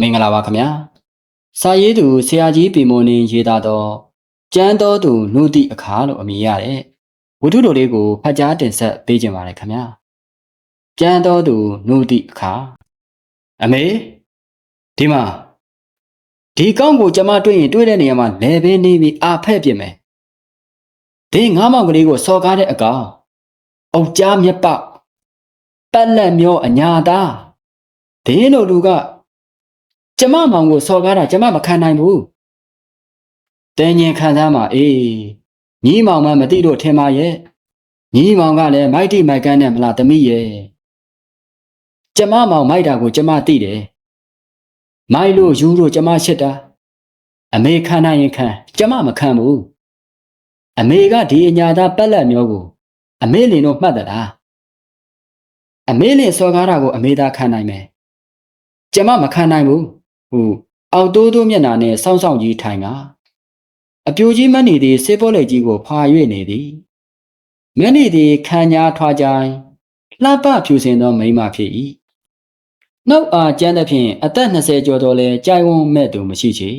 မင်္ဂလာပါခင်ဗျာစာရေးသူဆရာကြီးပီမွန်နေရေးသားသောကျမ်းတော်သူနှုတ်တိအခါလို့အမည်ရတဲ့ဝတ္ထုတော်လေးကိုဖတ်ကြားတင်ဆက်ပေးခြင်းပါတယ်ခင်ဗျာကျမ်းတော်သူနှုတ်တိအခါအမေဒီမှာဒီကောင်းကိုကျမတွေ့ရင်တွေ့တဲ့နေရာမှာလဲပင်းနေပြီးအာဖက်ပြစ်မယ်ဒီငါးမောင်ကလေးကိုစော်ကားတဲ့အကောင်အုတ်ကြားမြက်ပေါက်ပတ်လက်မျောအညာသားဒင်းတို့လူက ကျမမောင်ကိုစော်ကားတာကျမမခံနိုင်ဘူးတင်းញင်ခံစားမှာအေးညီမောင်မမသိလို့ထင်ပါရဲ့ညီမောင်ကလည်းမိုက်တိမိုက်ကန်းနဲ့မလားသမီးရဲ့ကျမမောင်မိုက်တာကိုကျမသိတယ်မိုက်လို့ယူလို့ကျမရှိတာအမေခံနိုင်ရင်ခံကျမမခံဘူးအမေကဒီအညာသားပက်လက်မျိုးကို အမေလင်တို့မှတ်သလားအမေလင်စော်ကားတာကိုအမေသာခံနိုင်မယ်ကျမမခံနိုင်ဘူး ဟုအောက်တိုးတိုးမျက်နှာနဲ့စောင်းစောင်းကြီးထိုင်ကအပြိုကြီးမက်နေသည်စေပေါ်လက်ကြီးကိုဖွာ၍နေသည်မျက်နေသည်ခံညာထွားကြိုင်လှပဖြူစင်သောမိန်းမဖြစ်၏နှုတ်အားကျန်းသဖြင့်အသက်20ကျော်တော်လဲကြိုင်ဝန်းမဲ့သူမရှိချေ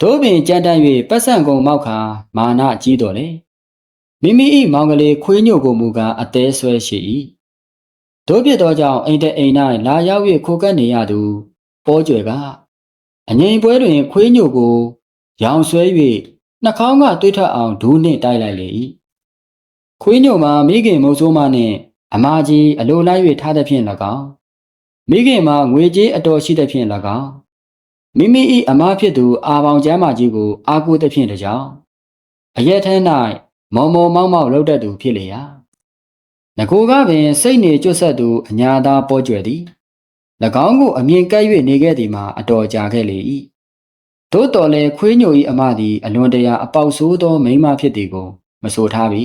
တို့ပင်ကြမ်းတမ်း၍ပတ်စံကုံမောက်ခါမာနကြီးတော်လေမိမိ၏မောင်ကလေးခွေးညို့ကိုမူကားအသေးဆွဲရှိ၏တို့ပြစ်သောကြောင့်အိမ်တအိမ်၌လာရောက်၍ခိုကပ်နေရသူ ပေါ်ကျွယ်ကအငိမ်ပွဲတွင်ခွေးညိုကိုရောင်ဆွဲ၍နှာခေါင်းကတွေးထအောင်ဒူးနှင့်တိုက်လိုက်လေ၏ခွေးညိုမှာမိခင်မိုးဆိုးမနှင့်အမကြီးအလိုလိုက်၍ထားသဖြင့်၎င်းမိခင်မှာငွေကြေးအတော်ရှိသဖြင့်၎င်းမိမိ၏အမဖြစ်သူအာပေါင်ကျမ်းမာကြီးကိုအားကိုးသဖြင့်တကြောင်အရက်ထဲ၌မော်မော်မောက်မောက်လှုပ်တတ်သူဖြစ်လေရာငကိုကပင်စိတ်နေကျွတ်ဆက်သူအညာသားပေါ်ကျွယ်သည်၎ င်းကိုအမြင်ကပ်၍နေခဲ့သည်မှာအတော်ကြာခဲ့လေ၏သို့တော်လည်းခွေးညို၏အမသည်အလွန်တရာအပေါက်ဆိုးသောမိန်းမဖြစ်သည်ကိုမဆိုထားပြီ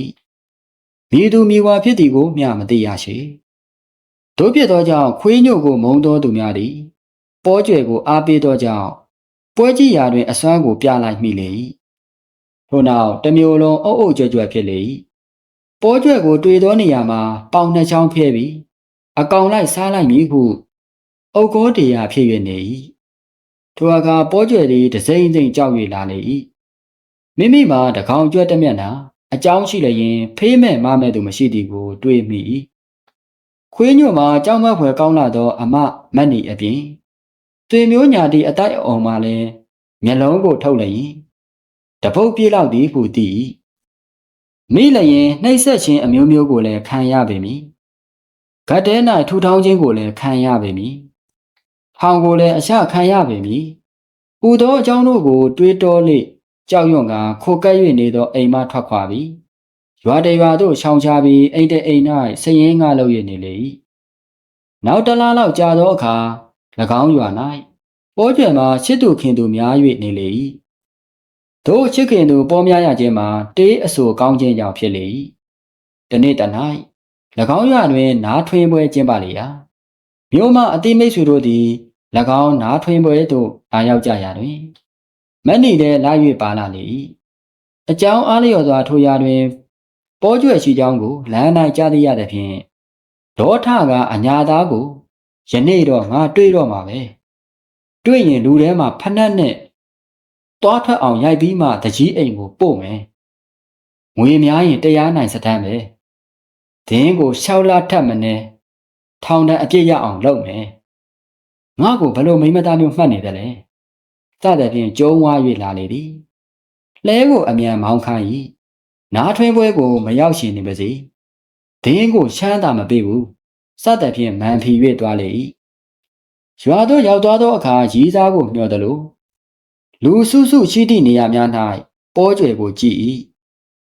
မိသူမိဝါဖြစ်သည်ကိုမျှမသိရရှိတို့ဖြစ်သောကြောင့်ခွေးညိုကိုမုံသောသူများသည်ပေါ်ကျွယ်ကိုအားပေးသောကြောင့်ပွဲကြည့်ရာတွင်အစွမ်းကိုပြလိုက်မိလေ၏ထို့နောက်တမျိုးလုံးအုပ်အုပ်ကြွကြွဖြစ်လေ၏ပေါ်ကျွယ်ကိုတွေ့သောနေရာမှာပေါင်နှစ်ချောင်းဖျဲပြီးအကောင်လိုက်စားလိုက်မည်ဟု အုတ်ကောတရားဖြစ်၍နေ၏ထိုအခါပေါ်ကျွယ်သည်တစိမ့်စိမ့်ကြောက်၍လာလေ၏မိမိမှာတကောင်ကျွတ်တမျက်နှာအကြောင်းရှိလျင်ဖေးမဲ့မမဲ့သူမရှိသည်ကို တွေးမိ၏ခွေးညွတ်မှာကြောက်မက်ဖွယ်ကောင်းလာသော အမမတ်နီအပြင်သွေမျိုးညာတီအတိုက်အုံမှလည်းမျက်လုံးကိုထုတ်လျင်တပုတ်ပြေးလောက်သည်ဟုသိ၏မိလျင်နှိပ်ဆက်ခြင်းအမျိုးမျိုးကိုလည်းခံရပေမည်ဂတ်တဲ၌ထူထောင်းခြင်းကိုလည်းခံရပေမည် ဟောင်ကိုလည်းအချခံရပေမည်။ဥသောအကြောင်းတို့ကို တွေးတောလေကြောက်ရွံ့ကခိုကပ်၍နေသောအိမ်မှထွက်ခွာပြီးရွာတရွာသို့ရှောင်ချပြီးအိမ်တအိမ်၌စည်ရင်ငါလုပ်၍နေလေ၏။နောက်တလားလောက်ကြာသောအခါ၎င်းရွာ၌ပေါ်ကျွယ်မှာချစ်သူခင်သူများ၍နေလေ၏။တို့ချစ်ခင်သူပေါ်များရခြင်းမှာတေးအဆူကောင်းခြင်းကြောင့်ဖြစ်လေ၏။တနေ့တ၌၎င်းရွာတွင် နားထွင်းပွဲကျင်းပလေရာမြို့မှအတိမိတ်ဆွေတို့သည်၎ င်းနားထွင်ပွဲသို့လာရောက်ကြရာတွင်မက်နီတဲ့လာ၍ပါလာလေ၏အကြောင်းအားလျော်စွာထိုရာတွင် ပေါ်ကျွဲ့ရှိကြောင်းကိုလမ်း၌ကြားသိရသဖြင့်ဒေါထကအညာသားကိုယနေ့တော့ငါတွေ့တော့မှာပဲတွေ့ရင်လူထဲမှာဖနှက်နဲ့တွားထွက်အောင်ရိုက်ပြီးမှတကြီးအိမ်ကိုပို့မယ်ငွေများရင်တရားနိုင်စတမ်းပဲဒင်းကိုရှောက်လာထက်မနေထောင်တန်းအပြစ်ရအောင်လုပ်မယ် ငါ့ကိုဘလို့မိမသားမျိုးမှတ်နေတယ်လဲစတဲ့ဖြင့်ကျုံးဝါ၍လာလေသည်လဲကိုအမြန်မောင်းခိုင်း၏နားထွင်းပွဲကိုမရောက်ရှင်နေပါစေဒင်းကိုချမ်းသာမပေးဘူးစတဲ့ဖြင့်မန်ဖီ၍သွားလေ၏ရွာသို့ရောက်သွားသောအခါရီးစားကိုမျှော်တယ်လို့လူစုစုရှိသည့်နေရာများ၌ပေါ်ကျွယ်ကိုကြည့်၏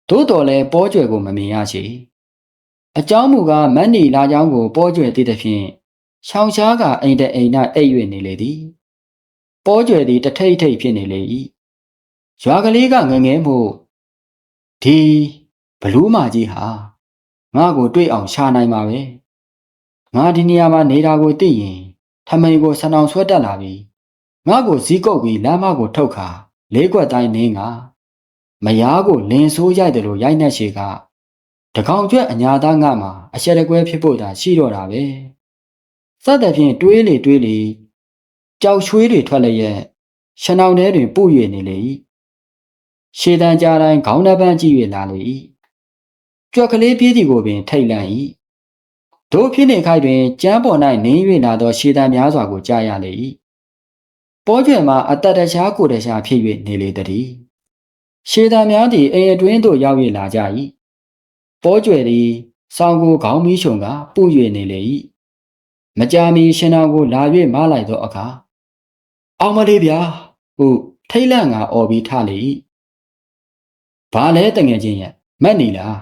သို့တော်လည်းပေါ်ကျွယ်ကိုမမြင်ရချေအကြောင်းမူကားမတ်နီလာကြောင်းကိုပေါ်ကျွယ်သေးသဖြင့် ရှောင်ရှားကအိမ်တအိမ်၌အိပ်၍နေလေသည်ပေါ်ကျွယ်သည်တထိတ်ထိတ်ဖြစ်နေလေ၏ရွာကလေးကငငဲမှုဒီဘလူးမာကြီးဟာငါ့ကိုတွေ့အောင်ရှာနိုင်ပါပဲငါဒီနေရာမှာနေတာကိုသိရင်ထမိန်ကိုဆနောင်ဆွဲတက်လာပြီးငါ့ကိုဇီးကုတ်ပြီးလမ်းမကိုထုတ်ခါလေးကွက်တိုင်းနင်းကမယားကိုလင်ဆိုးရိုက်တယ်လို့ရိုက်နှက်ရှိကတကောင်ကျွတ်အညာသားငါမှာအရှက်တကွဲဖြစ်ဖို့သာရှိတော့တာပဲ စသဖြင့်တွေးလေတွေးလေကြကြောက်ရွှေတွေထွက်လျက်ရှနောင်ထဲတွင်ပု၍နေလေ၏ရှေတန်ကြားတိုင်းခေါင်းနှပန်းကြည့်၍လာလေ၏ကြွက်ကလေးပြေးသည်ကိုပင်ထိတ်လန့်၏တို့ဖြစ်နေခိုက်တွင်ကျမ်းပေါ်၌နင်း၍လာသောရှေတန်များစွာကိုကြားရလေ၏ပေါ်ကျွယ်မှာအတတခြားကိုတခြားဖြစ်၍နေလေသည်ရှေတန်များသည်အိမ်အတွင်းသို့ရောက်၍လာကြ၏ပေါ်ကျွယ်သည်ဆောင်းကိုခေါင်းမီးရှုံကပု၍နေလေ၏ မကြာမီရှင်တော်ကိုလာ၍မလိုက်သောအခါအောင်မလေးဗျာဟုထိတ်လန့်ကအော်ပြီးထလေ၏ဘာလဲတငယ်ချင်းရဲ့မက်နေလား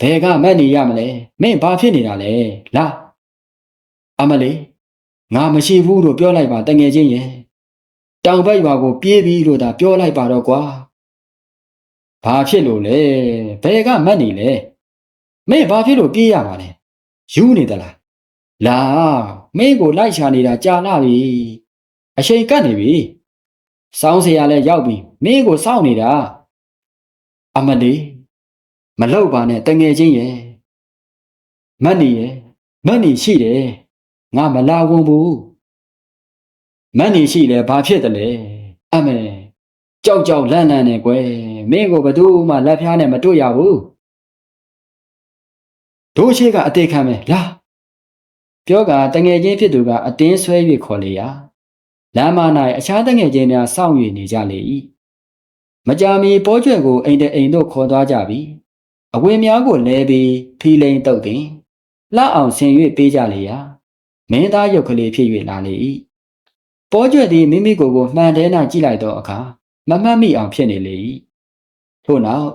ဘယ်ကမက်နေရမလဲမင်းဘာဖြစ်နေတာလဲလာအမလေးငါမရှိဘူးလို့ပြောလိုက်ပါတငယ်ချင်းရဲ့တောင်ဘက်ရွာကိုပြေးပြီးလို့သာပြောလိုက်ပါတော့ကွာဘာဖြစ်လို့လဲဘယ်ကမက်နေလဲမင်းဘာဖြစ်လို့ပြေးရမှာလဲယူနေသလား လာမင်းကိုလိုက်ရှာနေတာကြာလာပြီအချိန်ကပ်နေပြီစောင်းစရာလည်းရောက်ပြီမင်းကိုစောင့်နေတာအမလီမလောက်ပါနဲ့တငယ်ချင်းရယ်မတ်နီရယ်မတ်နီရှိတယ်ငါမလာဝန်ဘူးမတ်နီရှိတယ်ဘာဖြစ်တယ်လဲအမေကြောက်ကြောက်လန့်လန့်နေကွယ်မင်းကိုဘသူမှလက်ဖျားနဲ့မတွေ့ရဘူးတို့ရှိကအတိတ်ခံမယ်လား ပြောကတငယ်ချင်းဖြစ်သူကအတင်းဆွဲ၍ခေါ်လေရာလမ်းမ၌အခြားတငယ်ချင်းများစောင့်၍နေကြလေ၏မကြာမီပေါ်ကျွဲ့ကိုအိမ်တအိမ်တို့ခေါ်သွားကြပြီအဝင်းများကိုလဲပြီးဖီလိန်တုတ်တင်လှအောင်ဆင်၍ပေးကြလေရာမင်းသားရုပ်ကလေးဖြစ်၍လာလေ၏ပေါ်ကျွဲ့သည်မိမိကိုယ်ကိုမှန်တဲနာကြည့်လိုက်သောအခါမမှတ်မိအောင်ဖြစ်နေလေ၏ထို့နောက်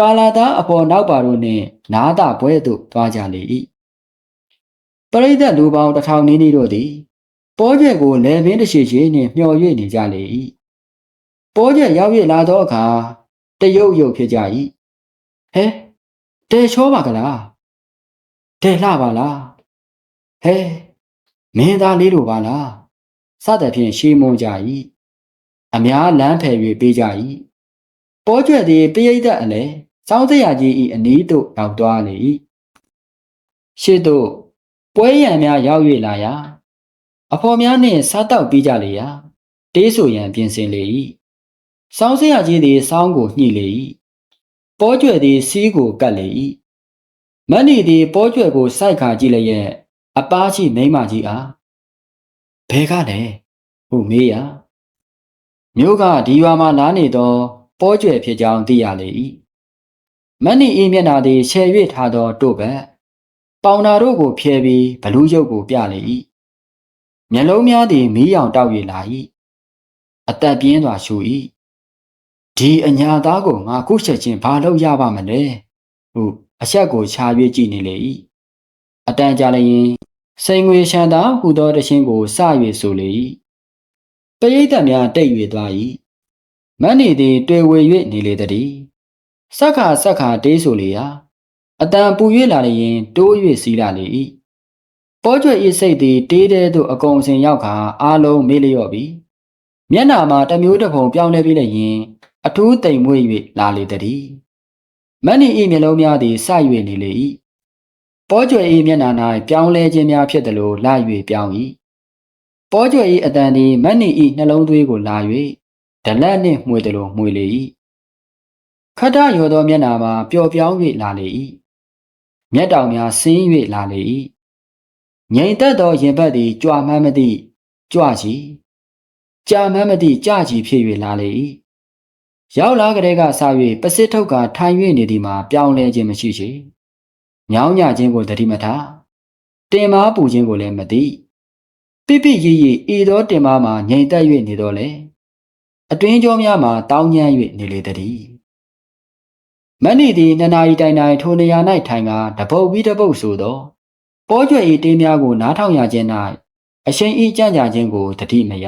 ကာလာသားအပေါ်နောက်ပါတို့နှင့်နားတာပွဲသို့သွားကြလေ၏ ပရိသတ်လူပေါင်းတစ်ထောင်နီးနီးတို့သည်ပေါ်ကျွဲ့ကိုလယ်ပင်တစ်ရှိရှိနှင့်မျှော်၍နေကြလေ၏ပေါ်ကျွဲ့ရောက်၍လာသောအခါတရုတ်ရုပ်ဖြစ်ကြ၏ဟဲတဲချောပါကလားတဲလှပါလားဟဲမင်းသားလေးလိုပါလားစသဖြင့်ရှေးမွန်ကြ၏အများလမ်းဖယ်၍ပေးကြ၏ပေါ်ကျွဲ့သည်ပရိသတ်အလဲစောင်းစရာကြီး၏အနီးသို့ရောက်သွားလေ၏ရှေ့သို့ ပွဲရန်များရောက်၍လာရာအဖော်များနှင့်စားတောက်ပြီးကြလေရာတေးဆိုရန်ပြင်ဆင်လေ၏စောင်းစရာကြီးသည်စောင်းကိုညှိလေ၏ပေါ်ကျွဲ့သည်စီးကိုကတ်လေ၏မဏီသည်ပေါ်ကျွဲ့ကိုစိုက်ခါကြည့်လျက်အပားရှိမိမကြီးအားဘဲကလဲဟုမေးရာမြို့ကဒီရွာမှာလာနေသောပေါ်ကျွဲ့ဖြစ်ကြောင်းသိရလေ၏မဏီ၏မျက်နာသည်ရှယ်၍ထားသောတို့ဘက် ပေါင်နာတို့ကိုဖျဲပြီးဘလူးရုပ်ကိုပြလေ၏မျက်လုံးများသည်မီးရောင်တောက်၍လာ၏အသက်ပြင်းစွာရှူ၏ဒီအညာသားကိုငါခုချက်ချင်းဘာလုပ်ရပါမလဲဟုအဆက်ကိုခြာ၍ကြည့်နေလေ၏အတန်ကြာလျင်စိန်ငွေရှန်သာဟူသောတခြင်းကိုစ၍ဆိုလေ၏ပရိသတ်များတိတ်၍သွား၏မန်းနေသည် တွေ့ဝေ၍နေလေသည်ဆက်ခါဆက်ခါတေးဆိုလေရာ အတန်ပူ၍လာလျင်တိုး၍စီးလာလေ၏ပေါ်ကျွဲ့၏စိတ်သည်တေးတဲ့သို့အကုန်စင်ရောက်ခါအားလုံးမေးလျော့ပြီမျက်နာမှာတမျိုးတစ်ပုံပြောင်းလဲပြီးလျင်အထူးတိမ်မွေ့၍လာလေသည်မန်နီ၏မျက်လုံးများသည်စ၍နေလေ၏ပေါ်ကျွဲ့၏မျက်နာ၌ပြောင်းလဲခြင်းများဖြစ်သည်လို့လာ၍ပြောင်း၏ပေါ်ကျွဲ့၏အတန်သည်မန်နီ၏နှလုံးသွေးကိုလာ၍ဒလက်နှင့်မှွေတယ်လို့မှွေလေ၏ခတ္တရောသောမျက်နာမှာပျော်ပြောင်း၍လာလေ၏ မျက်တောင်များဆင်း၍လာလေ၏ငြိမ်သက်သောရင်ဘတ်သည်ကြွမှန်းမသည့်ကြွကြီးကြာမှန်းမသည့်ကြကြီးဖြစ်၍လာလေ၏ရောက်လာကလေးကစ၍ပစစ်ထုတ်ကထိုင်၍နေသည်မှာပြောင်းလဲခြင်းမရှိချေညောင်းညခြင်းကိုတတိမထားတင်မားပူခြင်းကိုလည်းမသိပိပိရိရိဤသောတင်မားမှာငြိမ်သက်၍နေတော့လေအတွင်းကြောများမှာတောင်းညမ်း၍နေလေသည် မဏိသည်နှစ်နာရီတိုင်တိုင်ထိုနေရာ၌ထိုင်ကတပုတ်ပြီးတပုတ်ဆိုသောပေါ်ကျွဲ့ဤတင်းများကိုနားထောင်ရခြင်း၌အရှင်ဤကြံ့ကြခြင်းကိုတတိမရ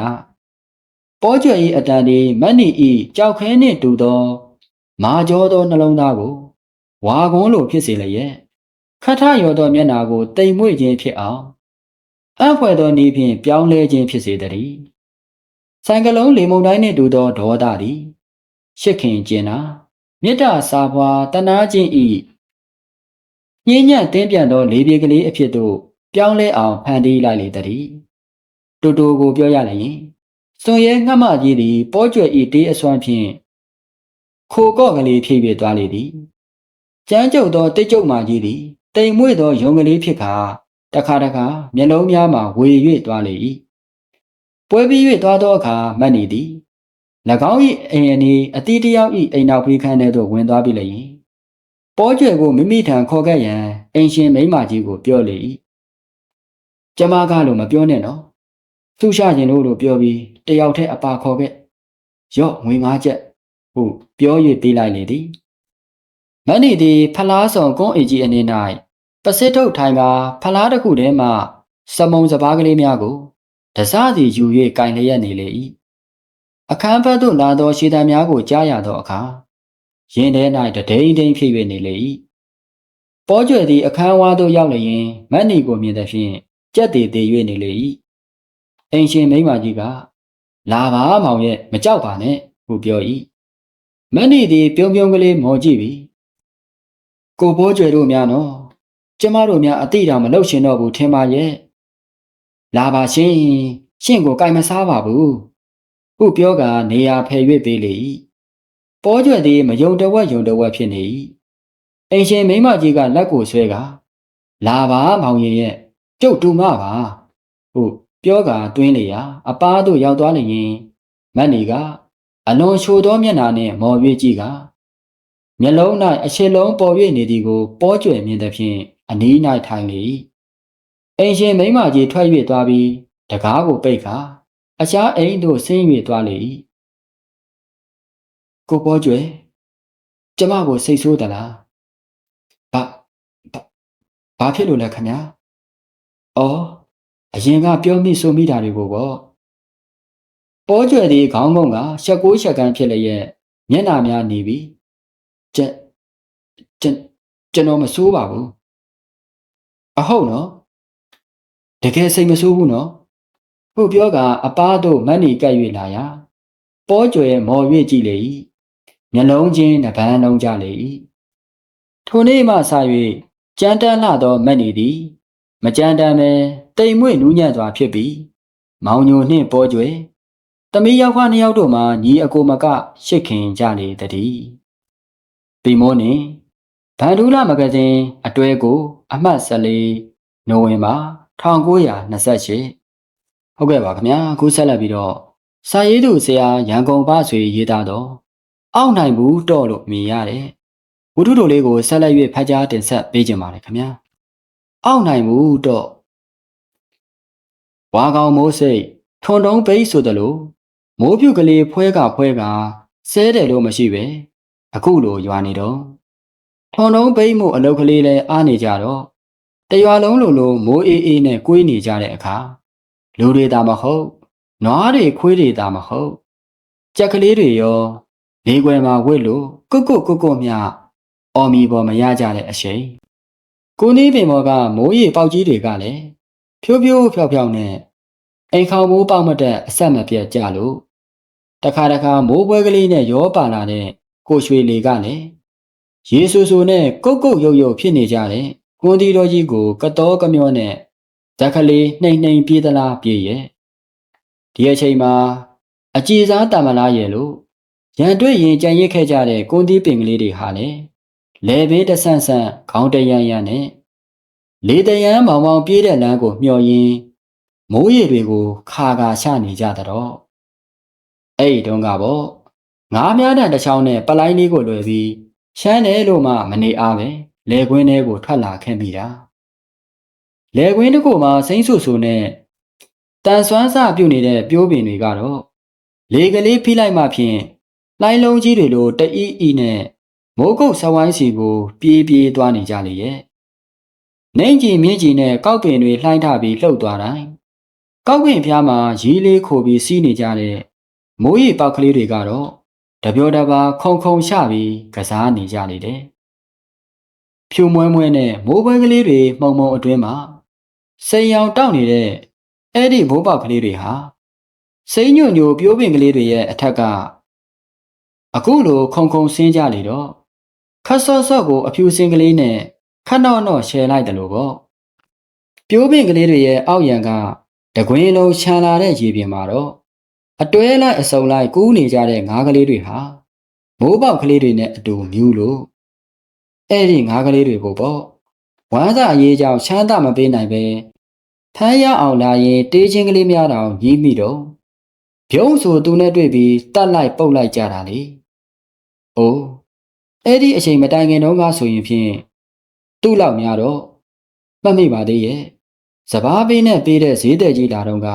ပေါ်ကျွဲ့ဤအတန်သည်မဏိဤကြောက်ခဲနှင့်တူသော မာကြောသောနှလုံးသားကိုဝါကုန်းလိုဖြစ်စေလျက်ခထရောသောမျက်နာကိုတိမ်မွေ့ခြင်းဖြစ်အောင်အဖွဲသောနည်းဖြင့်ပြောင်းလဲခြင်းဖြစ်စေသည်ဆိုင်ကလုံးလေမုန်တိုင်းနှင့်တူသောဒေါသသည်ရှစ်ခင်ကျင်နာ မေတ္တာစာပွားတနာခြင်းဤညဉ့်ညံ့တင်းပြန်သောလေပြေကလေးအဖြစ်သို့ပြောင်းလဲအောင်ဖန်တီးလိုက်လေသည်တူတူကိုပြောရလိုက်ရင်စွန်ရဲငှက်မကြီးသည်ပေါ်ကျွယ်ဤတေးအစွမ်းဖြင့်ခိုကော့ကလေးဖြည့်ပြသွားလေသည်ကျန်းကျုပ်သောတိတ်ကျုပ်မကြီးသည်တိမ်မွေ့သောယုံကလေးဖြစ်ခါတခါတခါမျက်လုံးများမှဝေ၍သွားလေ၏ပွဲပြီး၍သွားသောအခါမတ်နေသည်၎ င်း၏အိမ်အနေအတီးတယောက်၏အိမ်နောက်ဖေးခန်းထဲသို့ဝင်သွားပြီလေ၏ပေါ်ကျွယ်ကိုမိမိထံခေါ်ခဲ့ရန်အိမ်ရှင်မိန်းမကြီးကိုပြောလေ၏ကျမကလို့မပြောနဲ့နော်သူရှာရင်တို့လို့ပြောပြီးတယောက်တည်းအပါခေါ်ခဲ့ရော့ငွေ၅ချက်ဟုပြော၍ပေးလိုက်လေသည်မတ်နေသည်ဖလားဆောင်ကွန်းအေကြီးအနေ၌ပစစ်ထုတ်ထိုင်ကဖလားတစ်ခုထဲမှစမုံစပားကလေးများကိုတစားစီယူ၍ကင်လျက်နေလေ၏ အခန်းဘက်သို့လာသောရှေတံများကိုကြားရသောအခါရင်ထဲ၌တဒိန်ဒိန်ဖြစ်၍နေလေ၏ပေါ်ကျွယ်သည်အခန်းဝါသို့ရောက်လျင်မတ်နေကိုမြင်သည်ဖြင့်ကြက်တည်တည်၍နေလေ၏အိမ်ရှင်မိန်းမကြီးကလာပါမောင်ရဲ့မကြောက်ပါနဲ့ဟုပြော၏မတ်နေသည်ပြုံးပြုံးကလေးမော်ကြည့်ပြီးကိုပေါ်ကျွယ်တို့များနော်ကျမတို့များအတိတောင်မလုပ်ရှင်တော့ဘူးထင်ပါရဲ့လာပါရှင်ရှင်ကိုကြိုင်မစားပါဘူး ဟုပြောကနေရာဖယ်၍ပေးလေ၏ပေါ်ကျွယ်သည်မယုံတဝက်ယုံတဝက်ဖြစ်နေ၏အိမ်ရှင်မိန်းမကြီးကလက်ကိုဆွဲကလာပါမောင်ရင်ရဲ့ကျုပ်တူမပါဟုပြောကတွင်းလေရာအပားတို့ရောက်သွားလျင်မတ်နေကအလွန်ချိုသောမျက်နှာနှင့်မော်၍ကြည့်ကမျက်လုံး၌အရှင်းလုံးပေါ်၍နေသည်ကိုပေါ်ကျွယ်မြင်သည်ဖြင့်အနီး၌ထိုင်လေ၏အိမ်ရှင်မိန်းမကြီးထွက်၍သွားပြီးတကားကိုပိတ်ကာ အခြားအိမ်သို့ဆင်း၍သွားလေ၏ကိုပေါ်ကျွယ်ကျမကိုစိတ်ဆိုးသလားဘာဘာဘာဖြစ်လို့လဲခမညာအော်အရင်ကပြောမိဆိုမိတာတွေကိုပေါ့ပေါ်ကျွယ်သည်ခေါင်းကုန်းကရှက်ကိုးရှက်ကန်းဖြစ်လျက်မျက်နှာများနေပြီးကျက်ကျက်ကျွန်တော်မဆိုးပါဘူးအဟုတ်နော်တကယ်စိတ်မဆိုးဘူးနော် ဟုတ်ပြောကအပားတို့မတ်နီကပ်၍လာရာပေါ်ကျွယ်မော်၍ကြည့်လေ၏မျက်လုံးချင်းနှပန်းလုံးကြလေ၏ထိုနေ့မှစ၍ကြမ်းတမ်းလှသောမတ်နီသည် မကြမ်းတမ်းပဲတိမ်မွေ့နူးညံ့စွာဖြစ်ပြီးမောင်ညိုနှင့်ပေါ်ကျွယ်သမီးယောက်ခနှစ်ယောက်တို့မှညီအကိုမကရှစ်ခင်ကြလေတည်းပီမိုးနှင့်ဗန်ဒူးလာမဂဇင်းအတွဲကို အမှတ်14နိုဝင်ဘာ1928 ဟုတ်ကဲ့ပါခင်ဗျာအခုဆက်လက်ပြီးတော့စာရေးသူဆရာရန်ကုန်ပဆွေရေးသားတော့အောက်နိုင်ဘူးတော့လို့မြင်ရတယ်ဝတ္ထုတို့လေးကိုဆက်လက်၍ဖတ်ကြားတင်ဆက်ပေးကြပါမယ်ခင်ဗျာအောက်နိုင်ဘူးတော့ဝါကောင်မိုးစိတ်ထွန်တုံးပိတ်ဆိုသလိုမိုးပြုတ်ကလေးဖွဲကဖွဲကဆဲတယ်လို့မရှိပဲအခုလိုရွာနေတော့ထွန်တုံးပိတ်မှုအလုတ်ကလေးလဲအားနေကြတော့တရွာလုံးလိုလိုမိုးအေးအေးနဲ့ကွေးနေကြတဲ့အခါ လူတွေသာမဟုတ်နွားတွေခွေးတွေသာမဟုတ်ကြက်ကလေးတွေရောလေကွယ်မှာဝစ်လို့ကုတ်ကုတ်ကုတ်ကုတ်မြအော်မီပေါ်မရကြတဲ့အရှိန်ကိုနေပင်ပေါ်ကမိုးရေပေါက်ကြီးတွေကလည်းဖြိုးဖြိုးဖြောက်ဖြောက်နဲ့အိမ်ခေါမိုးပေါက်မတဲ့အဆက်မပြတ်ကြလို့တခါတခါမိုးပွဲကလေးနဲ့ရောပါလာတဲ့ကိုရွှေလေကလည်းရေဆူဆူနဲ့ကုတ်ကုတ်ရုပ်ရုပ်ဖြစ်နေကြတဲ့ကွန်ဒီတော်ကြီးကိုကတော်ကမျောနဲ့ ဇက်ကလေးနှိမ်နှိမ်ပြေးသလားပြေးရဲ့ဒီအချိန်မှာအကြည်စားတမလားရဲ့လို့ရန်တွေ့ရင်ကြံရစ်ခဲ့ကြတဲ့ကွန်ဒီပင်ကလေးတွေဟာလည်းလဲဘေးတဆန့်ဆန့်ခေါင်းတရန်ရန်နဲ့လေတရန်မောင်မောင်ပြေးတဲ့လမ်းကိုမျှော်ရင်းမိုးရေတွေကိုခါခါချနေကြတော့အဲ့ဒီတုန်းကပေါ့ငါးများတဲ့တစ်ချောင်းနဲ့ပလိုင်းလေးကိုလွယ်ပြီးရှမ်းတယ်လို့မှမနေအားပဲလေကွင်းထဲကိုထွက်လာခဲ့မိတာ လေကွင်းတစ်ခုမှာစိမ့်ဆူဆူနဲ့တန်ဆွမ်းစပြုတ်နေတဲ့ပြိုးပင်တွေကတော့လေကလေးဖိလိုက်မှဖြင့်လိုင်းလုံးကြီးတွေလိုတအီးအီနဲ့မိုးကုတ်ဆဝိုင်းစီကိုပြေးပြေးသွားနေကြလေရဲ့နှင်းကြီးမြင်းကြီးနဲ့ကောက်ပင်တွေလှိုင်းထပြီးလှုပ်သွားတိုင်းကောက်ပင်ဖျားမှာရီးလေးခိုပြီးစီးနေကြတဲ့မိုးရီပေါက်ကလေးတွေကတော့တပြောတပါခုံခုံချပြီးကစားနေကြနေတယ်ဖြူမွဲမွဲနဲ့မိုးပွဲကလေးတွေမှုံမှုံအတွင်းမှာ စိန်ရောင်တောက်နေတဲ့အဲ့ဒီမိုးပေါက်ကလေးတွေဟာစိမ့်ညွန့်ညိုပြိုးပင်ကလေးတွေရဲ့အထက်ကအခုလိုခုံခုံဆင်းကြလေတော့ခတ်ဆော့ဆော့ကိုအဖြူစင်ကလေးနဲ့ခတ်တော့တော့ရှယ်လိုက်တယ်လို့ပေါ့ပြိုးပင်ကလေးတွေရဲ့အောက်ရံကတကွင်းလုံးခြံလာတဲ့ရေပြင်မှာတော့အတွဲလိုက်အစုံလိုက်ကူးနေကြတဲ့ငါးကလေးတွေဟာမိုးပေါက်ကလေးတွေနဲ့အတူမြူးလို့အဲ့ဒီငါးကလေးတွေကိုပေါ့ ဝမ်းသာအရေးကြောင့်ချမ်းသာမပေးနိုင်ပဲဖမ်းရအောင်လာရင်တေးချင်းကလေးများတောင်ကြီးမိတော့ပြုံးဆိုသူနဲ့တွေ့ပြီးတတ်လိုက်ပုတ်လိုက်ကြတာလေ။အိုးအဲ့ဒီအချိန်မတိုင်ခင်တုန်းကဆိုရင်ဖြင့်သူ့လောက်များတော့မှတ်မိပါသေးရဲ့။စပားပေးနဲ့ပေးတဲ့ဈေးတဲ့ကြီးလာတော့က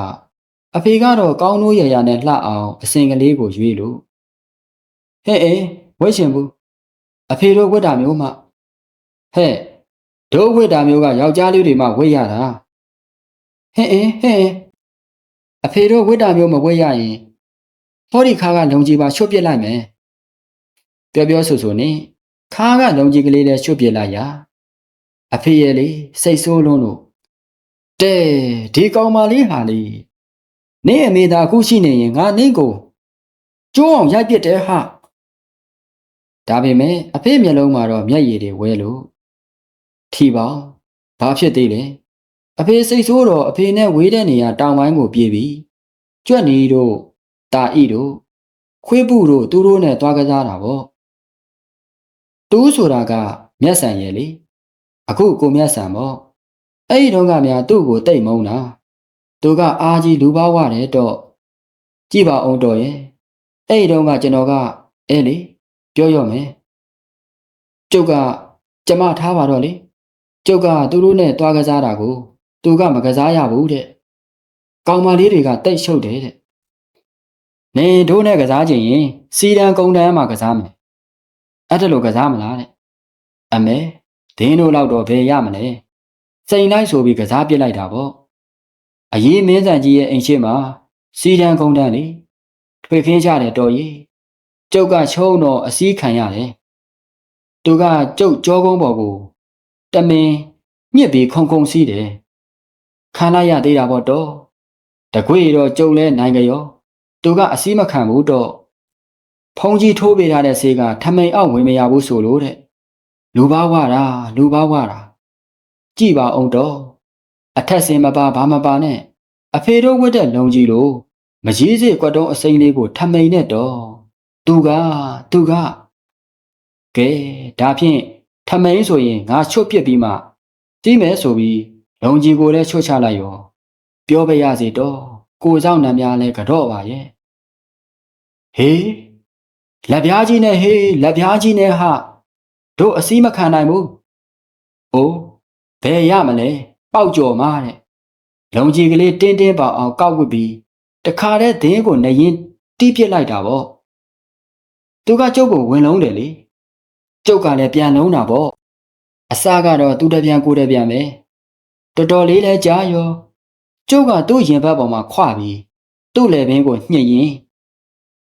အဖေကတော့ကောင်းနိုးရရနဲ့လှအောင်အစင်ကလေးကိုရွေးလို့ဟဲ့အေးဝက်ရှင်ဘူးအဖေတို့ဝတ်တာမျိုးမှဟဲ့ တို့ဝတ်တာမျိုးကယောက်ျားလေးတွေမှဝတ်ရတာဟဲ့အေးဟဲ့အဖေတို့ဝတ်တာမျိုးမဝတ်ရရင်ဟောဒီခါကလုံကြီးပါချွတ်ပြစ်လိုက်မယ်ပြောပြောဆိုဆိုနဲ့ခါကလုံကြီးကလေးနဲ့ချွတ်ပြစ်လိုက်ရအဖေရဲ့လေစိတ်ဆိုးလုံးလို့တဲဒီကောင်မလေးဟာလေနင့်အမေသာအခုရှိနေရင်ငါနင့်ကိုကျိုးအောင်ရိုက်ပစ်တယ်ဟာဒါပေမဲ့အဖေမျက်လုံးမှာတော့မျက်ရည်တွေဝဲလို့ ထီပါဘာဖြစ်သေးလဲအဖေစိတ်ဆိုးတော့အဖေနဲ့ဝေးတဲ့နေရာတောင်ပိုင်းကိုပြေးပြီးကြွက်နီတို့တာဤတို့ခွေးပုတို့သူတို့နဲ့သွားကစားတာပေါ့တူးဆိုတာကမျက်စံရဲ့လေအခုကိုမျက်စံပေါ့အဲ့ဒီတော့ကများသူ့ကိုတိတ်မုန်းတာသူကအာကြီးလူပါဝတယ်တော့ကြည့်ပါအောင်တော့ရဲ့အဲ့ဒီတော့ကကျွန်တော်ကအဲလေပြောရမယ်ကျုပ်ကကျမထားပါတော့လေ ကျုပ်ကသူတို့နဲ့တွားကစားတာကိုသူကမကစားရဘူးတဲ့ကောင်မလေးတွေကတိတ်ရှုပ်တယ်တဲ့နေတို့နဲ့ကစားကြရင်စီတန်ကုန်းတန်းမှာကစားမယ်အဲ့ဒါလိုကစားမလားတဲ့အမေဒင်းတို့လောက်တော့ဘယ်ရမလဲစိန်လိုက်ဆိုပြီးကစားပြစ်လိုက်တာပေါ့အရေးမင်းဆန်ကြီးရဲ့အိမ်ရှိမှာစီတန်ကုန်းတန်းလေထွေခင်းကြတယ်တော်ကြီးကျုပ်ကချုံတော့အစည်းခံရတယ်သူကကျုပ်ကြောကုန်းပေါ်ကို တမင်ညစ်ပြီးခုံခုံစီးတယ်ခံလိုက်ရသေးတာပေါ့တော့တကွေတော့ကျုပ်လဲနိုင်ကြရောသူကအစည်းမခံဘူးတော့ဖုံကြီးထိုးပေးထားတဲ့ဆေးကထမိန်အောက်ဝင်မရဘူးဆိုလို့တဲ့လူပါဝတာလူပါဝတာကြည်ပါအောင်တော့အထက်စင်မပါဘာမပါနဲ့အဖေတို့ဝတ်တဲ့လုံကြီးလိုမကြီးစေကွက်တုံးအစိမ့်လေးကိုထမိန်နဲ့တော့သူကသူကကဲဒါဖြင့် ထမိန်ဆိုရင်ငါချွတ်ပြစ်ပြီးမှကြီးမယ်ဆိုပြီးလုံကြီးကိုလည်းချွတ်ချလိုက်ရော ပြောပြရစီတော့ကိုเจ้าနံများလဲကြော့ပါရဲ့ဟေးလက်ပြားကြီးနဲ့ဟေးလက်ပြားကြီးနဲ့ဟာတို့အစည်းမခံနိုင်ဘူး။အိုးဘယ်ရမလဲပေါက်ကြော်မားတဲ့လုံကြီးကလေးတင်းတင်းပေါအောင်ကောက်ဝစ်ပြီးတခါတည်းဒင်းကိုနေရင်တီးပစ်လိုက်တာပေါ့။သူကကျုပ်ကိုဝင်လုံးတယ်လေ။ ကျုပ်ကလည်းပြန်လုံးတာပေါ့။အစကတော့သူတပြန်ကိုတပြန်ပဲ။တော်တော်လေးလဲကြားရော။ကျုပ်ကသူ့ရင်ဘတ်ပေါ်မှာခွပြီးသူ့လယ်ပင်ကိုညှစ်ရင်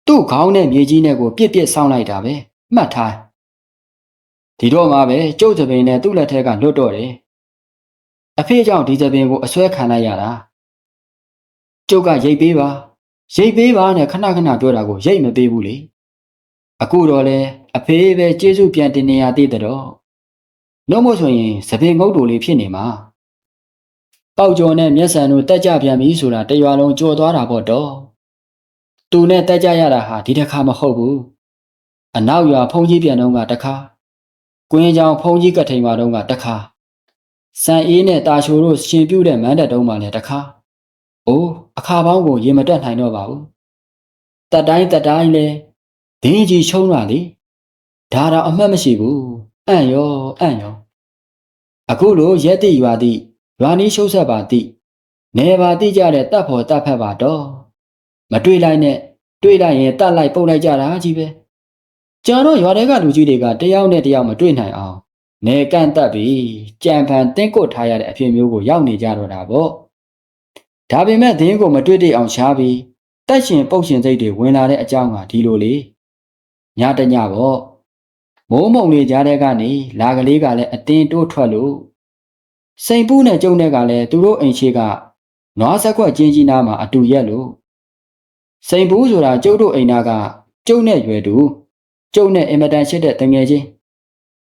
သူ့ခေါင်းနဲ့မြေကြီးနဲ့ကိုပြစ်ပြစ်ဆောင်းလိုက်တာပဲ။မှတ်ထား။ဒီတော့မှပဲကျုပ်သပင်နဲ့သူ့လက်ထက်ကလွတ်တော့တယ်အဖေကြောင့်ဒီသပင်ကိုအစွဲခံလိုက်ရတာကျုပ်ကရိတ်ပေးပါရိတ်ပေးပါနဲ့ခဏခဏပြောတာကိုရိတ်မပေးဘူးလေအခုတော့လေ အဖေပဲကျေးဇူးပြန်တင်နေရသေးတဲ့တော့လို့မို့ဆိုရင်သပင်ငုတ်တူလေးဖြစ်နေမှာပေါက်ကျော်နဲ့မျက်စံတို့တက်ကြပြန်ပြီဆိုတာတရွာလုံးကြော်သွားတာပေါ့တော့သူနဲ့တက်ကြရတာဟာဒီတစ်ခါမဟုတ်ဘူးအနောက်ရွာဖုန်ကြီးပြန်တော့ကတခါကွင်းကြောင်ဖုံးကြီးကထိန်မှာတော့ကတခါစံအေးနဲ့တာချိုတို့ရှင်ပြုတ်တဲ့မန်းတက်တုံးမှလည်းတခါအိုးအခါပေါင်းကိုရေမတက်နိုင်တော့ပါဘူးတတ်တိုင်းတတ်တိုင်းလဲဒင်းကြီးချုံးလာလေ ဒါတော့အမှတ်မရှိဘူးအံ့ရောအံ့ရောအခုလိုရက်တိရွာတိရွာနီးရှုပ်ဆက်ပါတိနေပါတိကြတဲ့တပ်ဖို့တပ်ဖက်ပါတော့မတွေ့လိုက်နဲ့တွေ့လိုက်ရင်တတ်လိုက်ပုတ်လိုက်ကြတာကြီးပဲကျွန်တော်ရွာထဲကလူကြီးတွေကတယောက်နဲ့တယောက်မတွေ့နိုင်အောင်နေကန့်တက်ပြီးကြံဖန်တင်းကုတ်ထားရတဲ့အဖြစ်မျိုးကိုရောက်နေကြတော့တာပေါ့ဒါပေမဲ့ဒင်းကိုမတွေ့တဲ့အောင်ရှားပြီးတက်ရှင်ပုတ်ရှင်စိတ်တွေဝင်လာတဲ့အကြောင်းကဒီလိုလေညတညပေါ့ မိုးမုံလေးကြားတဲ့ကနေလာကလေးကလည်းအတင်းတိုးထွက်လို့စိန်ပူးနဲ့ကျုံတဲ့ကလည်းသူတို့အိမ်ရှိကနွားဆက်ခွက်ချင်းကြီးနားမှာအတူရက်လို့စိန်ပူးဆိုတာကျုပ်တို့အိမ်သားကကျုံနဲ့ရွယ်တူကျုပ်နဲ့အင်မတန်ရှိတဲ့တငယ်ချင်း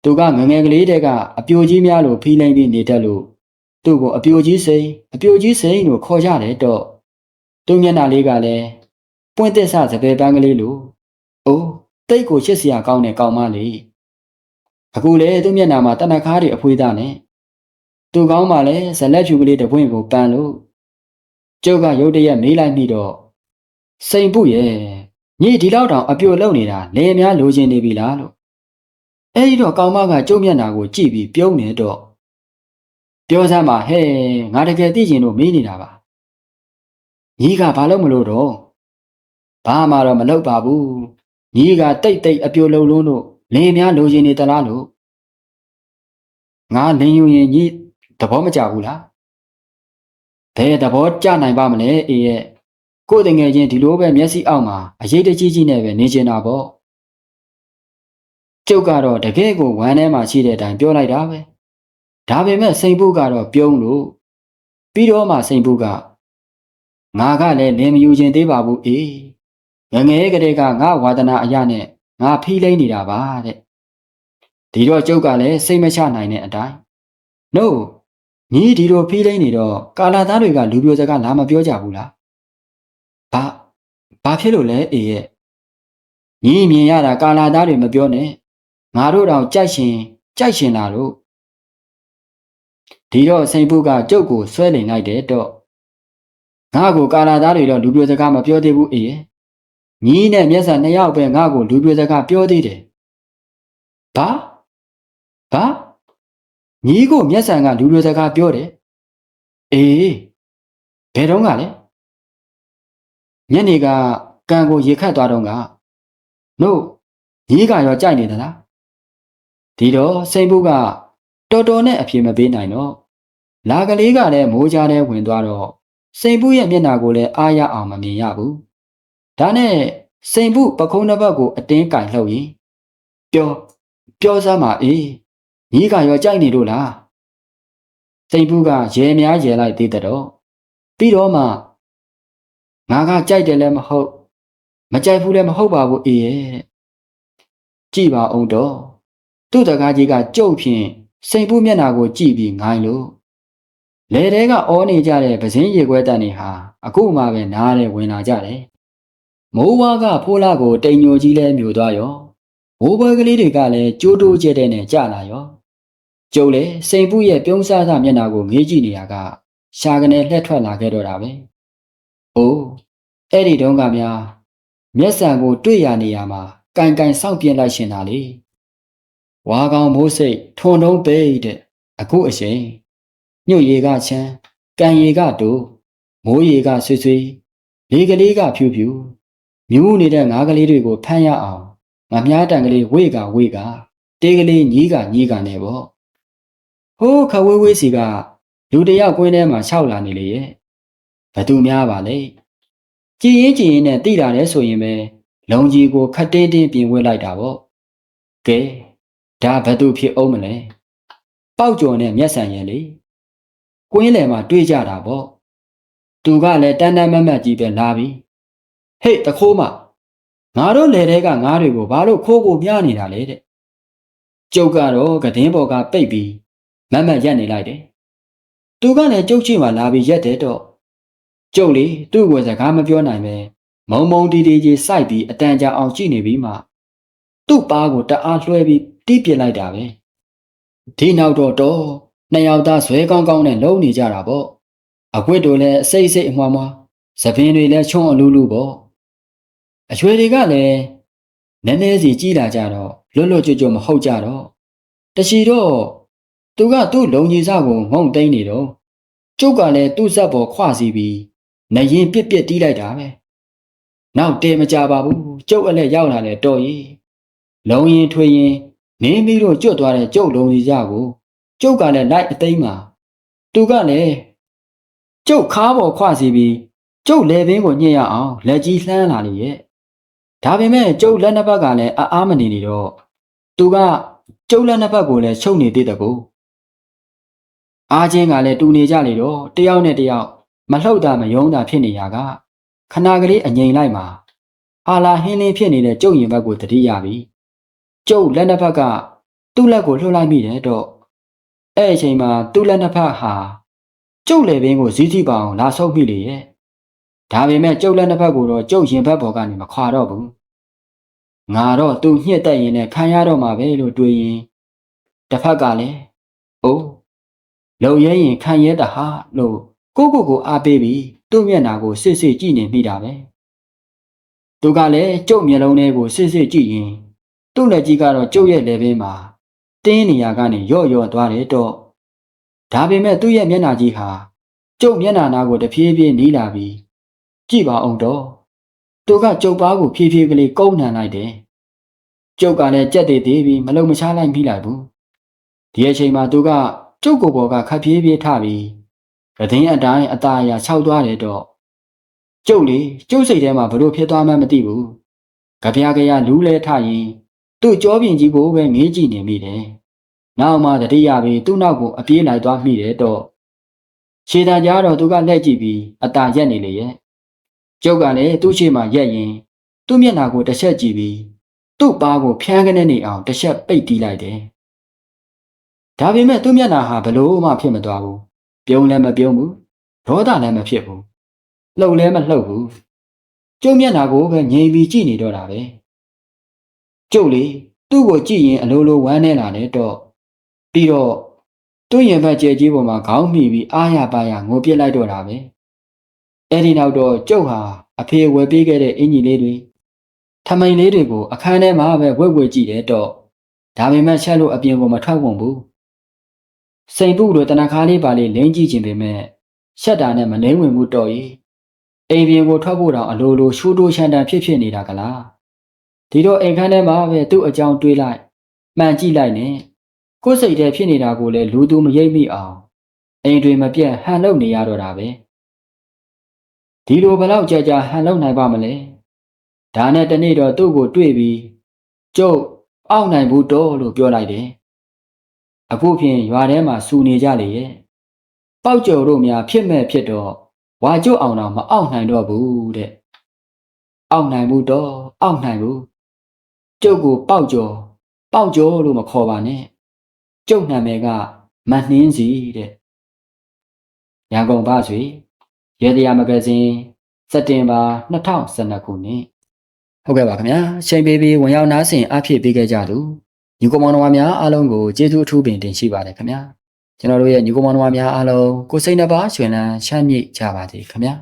သူကငငယ်ကလေးတဲကအပြိုကြီးများလိုဖီးလိမ့်ပြီးနေတတ်လို့သူ့ကိုအပြိုကြီးစိန်အပြိုကြီးစိန်လို့ခေါ်ကြတယ်တော့သူ့မျက်နှာလေးကလည်းပွင့်သက်ဆစပယ်ပန်းကလေးလိုအိုး တိတ်ကိုချစ်စရာကောင်းတဲ့ကောင်မလေးအခုလေသူ့မျက်နှာမှာတနခါးတွေအဖွေးသားနဲ့သူ့ကောင်းမှလည်းဇလက်ဖြူကလေးတစ်ပွင့်ကိုပန်းလို့ကျုပ်ကရုတ်တရက်မေးလိုက်မိတော့စိန်ပုရဲ့ညီဒီလောက်တောင်အပြိုလုံနေတာလေများလိုချင်နေပြီလားလို့အဲဒီတော့ကောင်မကကျုပ်မျက်နှာကိုကြည့်ပြီးပြုံးနေတော့ပြောစမ်းပါဟဲ့ငါတကယ်သိကျင်လို့မေးနေတာပါညီကဘာလို့မလို့တော့ဘာမှတော့မလုပ်ပါဘူး ညီကတိတ်တိတ်အပြိုလုံးလုံးလို့လင်းများလိုချင်နေသလားလို့ငါလင်းယူရင်ညီသဘောမကျဘူးလားဘယ်သဘောကျနိုင်ပါမလဲအေးရဲ့ကိုယ်တငယ်ချင်းဒီလိုပဲမျက်စိအောက်မှာအရေးတကြီးကြီးနဲ့ပဲနေချင်တာပေါ့ကျုပ်ကတော့တကယ်ကိုဝမ်းထဲမှာရှိတဲ့အတိုင်းပြောလိုက်တာပဲဒါပေမဲ့စိန်ပုကတော့ပြုံးလို့ပြီးတော့မှစိန်ပုကငါကလည်းလင်းမယူခြင်းသေးပါဘူးအေး ငငယ်ကလေးကငါဝါဒနာအရနဲ့ငါဖိလိမ့်နေတာပါတဲ့ဒီတော့ကျုပ်ကလည်းစိတ်မချနိုင်တဲ့အတိုင်းနို့ညီဒီလိုဖိလိမ့်နေတော့ကာလာသားတွေကလူပြိုစကားလာမပြောကြဘူးလားဘာဘာဖြစ်လို့လဲအေးရဲ့ညီမြင်ရတာကာလာသားတွေမပြောနဲ့ငါတို့တောင်ကြိုက်ရှင်ကြိုက်ရှင်လာတော့ဒီတော့စိန်ဖုကကျုပ်ကိုဆွဲလိန်လိုက်တယ်တော့ငါ့ကိုကာလာသားတွေတော့လူပြိုစကားမပြောသေးဘူးအေး ညီးနဲ့မျက်စာနှစ်ယောက်ပဲငါ့ကိုလူပြိုစကားပြောသေးတယ်ဘာဘာညီးကိုမျက်စာကလူပြိုစကားပြောတယ်အေးဘယ်တော့ကလဲညနေကကံကိုရေခတ်သွားတော့ကနို့ညီးကရောကြိုက်နေသလားဒီတော့စိန်ဖုကတော်တော်နဲ့အပြေမပေးနိုင်တော့လာကလေးကလည်းမိုးကြားထဲဝင်သွားတော့စိန်ပုရဲ့မျက်နှာကိုလည်းအားရအောင်မမြင်ရဘူး ဒါနဲ့စိန်ပုပခုံးတစ်ပတ်ကိုအတင်းကင်လှုပ်ရင်ပြောပြောစမ်းပါအေးညီကရောကြိုက်နေလို့လားစိန်ပုကရဲများရဲလိုက်သေးတဲ့တော့ပြီးတော့မှငါကကြိုက်တယ်လည်းမဟုတ် မကြိုက်ဘူးလည်းမဟုတ်ပါဘူးအေးရဲ့ကြည့်ပါအောင်တော့သူ့တကားကြီးကကြုတ်ဖြင့်စိန်ပူးမျက်နှာကိုကြည့်ပြီးငိုင်းလို့လေတဲကအောနေကြတဲ့ပစင်းရေခွဲတန်တွေဟာအခုမှပဲနားရဲဝင်လာကြတယ် မိုးဝါးကဖိုးလာကိုတိမ်ညိုကြီးလဲမြူသွားရောမိုးပွဲကလေးတွေကလည်းကြိုးတိုးကျတဲ့နဲ့ကြလာရောကျုပ်လည်းစိန်ပူးရဲ့ပြုံးစားစားမျက်နှာကိုငေးကြည့်နေရကရှာကနေလှက်ထွက်လာခဲ့တော့တာပဲ။အိုးအဲ့ဒီတုန်းကများမျက်စံကိုတွေ့ရနေရမှာကင်ကင်စောင့်ပြင်းလိုက်ရှင်တာလေ။ဝါကောင်မိုးစိတ်ထွန်တုံးပိတ်တဲ့အခုအချိန်ညွတ်ရေကချမ်းကန်ရေကတူမိုးရေကဆွေဆွေလေကလေးကဖြူဖြူ မြူးနေတဲ့ငါးကလေးတွေကိုဖမ်းရအောင်ငါမြားတန်ကလေးဝေကဝေကတေးကလေးညီးကညီးကနဲ့ပေါ့ဟိုးခဝေးဝေးစီကလူတယောက်ကွင်းထဲမှာခြောက်လာနေလေရဲ့ဘသူများပါလဲကြည်ရင်ကြည်ရင်နဲ့တိတာလဲဆိုရင်ပဲလုံကြီးကိုခတ်တင်းတင်းပြင်ဝဲလိုက်တာပေါ့ကဲဒါဘသူဖြစ်အောင်မလဲပေါက်ကြော်နဲ့မျက်စံရယ်လေကွင်းလယ်မှာတွေ့ကြတာပေါ့သူကလည်းတန်းတန်းမတ်မတ်ကြီးပဲလာပြီ ဟေ့တခိုးမငါတို့လယ်ထဲကငါးတွေကိုဘာလို့ခိုးကိုမြားနေတာလဲတဲ့ကျုပ်ကတော့ကဒင်းပေါ်ကပိတ်ပြီးမတ်မတ်ရက်နေလိုက်တယ်သူကလည်းကျုပ်ချင်းမှလာပြီးရက်တယ်တော့ကျုပ်လေသူ့ကိုစကားမပြောနိုင်ပဲမုံမုံတီတီကြီးစိုက်ပြီးအတန်ကြာအောင်ကြည့်နေပြီးမှသူ့ပါးကိုတအားလွှဲပြီးတီးပြစ်လိုက်တာပဲဒီနောက်တော့တော့နှစ်ယောက်သားဇွဲကောင်းကောင်းနဲ့လုံနေကြတာပေါ့အကွစ်တို့လည်းအစိတ်စိတ်အမွားမွားသပင်တွေလည်းချွန်းအလူလူပေါ့ အရွယ်တွေကလည်းနည်းနည်းစီကြီးလာကြတော့လွတ်လွတ်ကျွတ်ကျွတ်မဟုတ်ကြတော့တချီတော့သူကသူ့လုံကြီးစားကိုငုံသိမ့်နေတော့ကျုပ်ကလည်းသူ့ဇက်ပေါ်ခွစီပြီးနရင်ပြစ်ပြစ်တီးလိုက်တာပဲနောက်တဲမကြပါဘူးကျုပ်အလက်ရောက်လာတယ်တော်ကြီးလုံရင်ထွေရင်နင်းပြီးတော့ကျွတ်သွားတဲ့ကျုပ်လုံကြီးစားကိုကျုပ်ကလည်းလိုက်အသိမ်းမှာသူကလည်းကျုပ်ခါပေါ်ခွစီပြီးကျုပ်လေပင်ကိုညှစ်ရအောင်လက်ကြီးလှမ်းလာလေရဲ့ ဒါပေမဲ့ကျုပ်လက်နှစ်ဘက်ကလည်းအအားမနေနေတော့သူကကျုပ်လက်နှစ်ဘက်ကိုလည်းချုပ်နေသေးတကူအားချင်းကလည်းတူနေကြလေတော့တယောက်နဲ့တယောက်မလှုပ်တာမယုံတာဖြစ်နေရကခနာကလေးအငိန်လိုက်မှာဟာလာဟင်းလေးဖြစ်နေတဲ့ကျုပ်ရင်ဘက်ကိုတတိယပြီကျုပ်လက်နှစ်ဘက်ကသူ့လက်ကိုလှုပ်လိုက်မိတယ်တော့အဲ့အချိန်မှာသူ့လက်နှစ်ဖက်ဟာကျုပ်လည်းပင်ကိုဇီးတိပါအောင်လာဆုပ်မိလေရဲ့ ဒါပေမဲ့ကျုပ်လက်နှစ်ဖက်ကိုတော့ကျုပ်ရင်ဘက်ပေါ်ကနေမခွာတော့ဘူးငါတော့သူညှစ်တက်ရင်လည်းခံရတော့မှာပဲလို့တွေးရင်တစ်ဖက်ကလည်းအိုးလုံရဲရင်ခံရဲတာဟာလို့ကိုကိုကိုအားပေးပြီးသူ့မျက်နှာကိုစစ်စစ်ကြည့်နေမိတာပဲသူကလည်းကျုပ်မျက်လုံးထဲကိုစစ်စစ်ကြည့်ရင်သူ့လက်ကြီးကတော့ကျုပ်ရဲ့လက်ဘေးမှာတင်းနေရကနေရော့ရော့သွားတယ်တော့ဒါပေမဲ့သူ့ရဲ့မျက်နှာကြီးဟာကျုပ်မျက်နှာနာကိုတဖြည်းဖြည်းနီးလာပြီး ကြည့်ပါအောင်တော့သူကကျုပ်ပါးကိုဖြည်းဖြည်းကလေးကုန်းနှံလိုက်တယ်ကျုပ်ကလည်းကြက်သေးသေးပြီးမလုံမချားလိုက်မိလိုက်ဘူးဒီအချိန်မှာသူကကျုပ်ကိုယ်ပေါ်ကခပ်ဖြည်းဖြည်းထပြီးကဒင်းအတိုင်းအသားအရာခြောက်သွားတယ်တော့ကျုပ်လေကျုပ်စိတ်ထဲမှာဘလို့ဖြစ်သွားမှန်းမသိဘူးကြပြားကြရလူးလဲထရင်သူ့ကြောပြင်ကြီးကိုပဲငေးကြည့်နေမိတယ်နောက်မှတတိယပြီးသူ့နောက်ကိုအပြေးလိုက်သွားမိတယ်တော့ခြေတံကြားတော့သူကလက်ကြည့်ပြီးအตาရက်နေလေရဲ့ ကျုပ်ကလည်းသူ့ရှေ့မှာရက်ရင်သူ့မျက်နှာကိုတစ်ချက်ကြည့်ပြီးသူ့ပါးကိုဖျန်းကနေနေအောင်တစ်ချက်ပိတ်တီးလိုက်တယ်ဒါပေမဲ့သူ့မျက်နှာဟာဘလို့မှဖြစ်မသွားဘူးပြုံးလည်းမပြုံးဘူးဒေါသလည်းမဖြစ်ဘူးလှုပ်လည်းမလှုပ်ဘူးကျုပ်မျက်နှာကိုပဲငြိမ်ပြီးကြည့်နေတော့တာပဲကျုပ်လေသူ့ကိုကြည့်ရင်အလိုလိုဝမ်းနေလာတယ်တော့ပြီးတော့သူ့ရင်ဘတ်ကျဲကြီးပေါ်မှာခေါင်းမိပြီးအားရပါရငိုပြစ်လိုက်တော့တာပဲ အဲ့ဒီနောက်တော့ကျုပ်ဟာအဖေဝယ်ပေးခဲ့တဲ့အင်ကြီးလေးတွေထမိန်လေးတွေကိုအခန်းထဲမှာပဲဝက်ဝက်ကြည့်တယ်တော့ဒါပေမဲ့ချက်လို့အပြင်ကိုမထွက်ဝင်ဘူးစိန်ပုလိုတနခါလေးပါလေးလင်းကြည့်ခြင်းပေမဲ့ရှက်တာနဲ့မနှိမ့်ဝင်ဘူးတော့ဤအိမ်ပြင်ကိုထွက်ဖို့တောင်အလိုလိုရှူးတိုးရှန်တန်ဖြစ်ဖြစ်နေတာကလားဒီတော့အိမ်ခန်းထဲမှာပဲသူ့အကြောင်းတွေးလိုက်မှန်ကြည့်လိုက်နဲ့ကိုယ်စိတ်ထဲဖြစ်နေတာကိုလည်းလူသူမရိပ်မိအောင်အိမ်တွေမပြတ်ဟန်လုပ်နေရတော့တာပဲ ဒီလိုဘလောက်ကြာကြာဟန်လုပ်နိုင်ပါမလဲဒါနဲ့တနေ့တော့သူ့ကိုတွေ့ပြီးကျုပ်အောက်နိုင်ဘူးတော့လို့ပြောလိုက်တယ်အခုဖြင့်ရွာထဲမှာစူနေကြလေရဲ့ပေါက်ကျော်တို့များဖြစ်မဲ့ဖြစ်တော့ဝါကျွတ်အောင်တော့မအောက်နိုင်တော့ဘူးတဲ့အောက်နိုင်ဘူးတော့အောက်နိုင်ဘူးကျုပ်ကိုပေါက်ကျော်ပေါက်ကျော်လို့မခေါ်ပါနဲ့ကျုပ်နာမည်ကမနှင်းစီတဲ့ရန်ကုန်ပါဆွေ ရေတရာမဂဇင်းစက်တင်ဘာ2012ခုနှစ်ဟုတ်ကဲ့ပါခင်ဗျာချိန်ပေးပြီးဝင်ရောက်နားဆင်အားဖြည့်ပေးခဲ့ကြသူညီကောင်မောင်နှမများအားလုံးကိုကျေးဇူးအထူးပင်တင်ရှိပါတယ်ခင်ဗျာကျွန်တော်တို့ရဲ့ညီကောင်မောင်နှမများအားလုံးကိုစိတ်နှပါရှင်လန်းချမ်းမြေ့ကြပါစေခင်ဗျာ